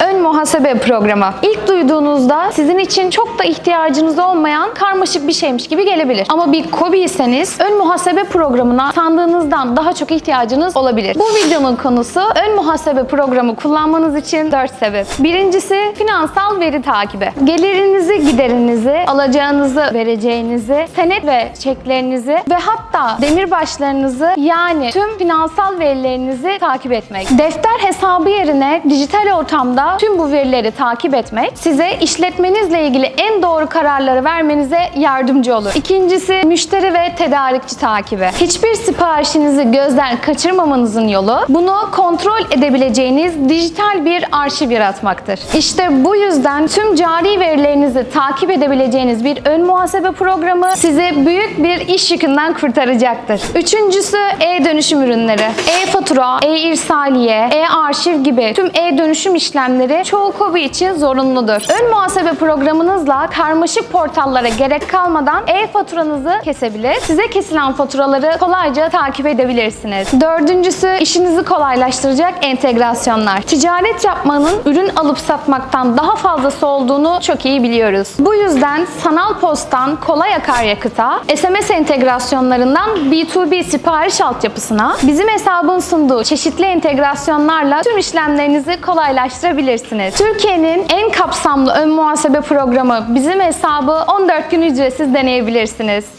Uh, Ön muhasebe programı. İlk duyduğunuzda sizin için çok da ihtiyacınız olmayan karmaşık bir şeymiş gibi gelebilir. Ama bir kobiyseniz ön muhasebe programına sandığınızdan daha çok ihtiyacınız olabilir. Bu videonun konusu ön muhasebe programı kullanmanız için 4 sebep. Birincisi finansal veri takibi. Gelirinizi, giderinizi, alacağınızı, vereceğinizi, senet ve çeklerinizi ve hatta demirbaşlarınızı yani tüm finansal verilerinizi takip etmek. Defter hesabı yerine dijital ortamda tüm bu verileri takip etmek size işletmenizle ilgili en doğru kararları vermenize yardımcı olur. İkincisi müşteri ve tedarikçi takibi. Hiçbir siparişinizi gözden kaçırmamanızın yolu bunu kontrol edebileceğiniz dijital bir arşiv yaratmaktır. İşte bu yüzden tüm cari verilerinizi takip edebileceğiniz bir ön muhasebe programı sizi büyük bir iş yükünden kurtaracaktır. Üçüncüsü e-dönüşüm ürünleri. E-fatura, e-irsaliye, e-arşiv gibi tüm e-dönüşüm işlemleri çoğu KOBİ için zorunludur. Ön muhasebe programınızla karmaşık portallara gerek kalmadan e-faturanızı kesebilir, size kesilen faturaları kolayca takip edebilirsiniz. Dördüncüsü işinizi kolaylaştıracak entegrasyonlar. Ticaret yapmanın ürün alıp satmaktan daha fazlası olduğunu çok iyi biliyoruz. Bu yüzden sanal postan kolay akaryakıta, SMS entegrasyonlarından B2B sipariş altyapısına, bizim hesabın sunduğu çeşitli entegrasyonlarla tüm işlemlerinizi kolaylaştırabilirsiniz. Türkiye'nin en kapsamlı ön muhasebe programı bizim hesabı 14 gün ücretsiz deneyebilirsiniz.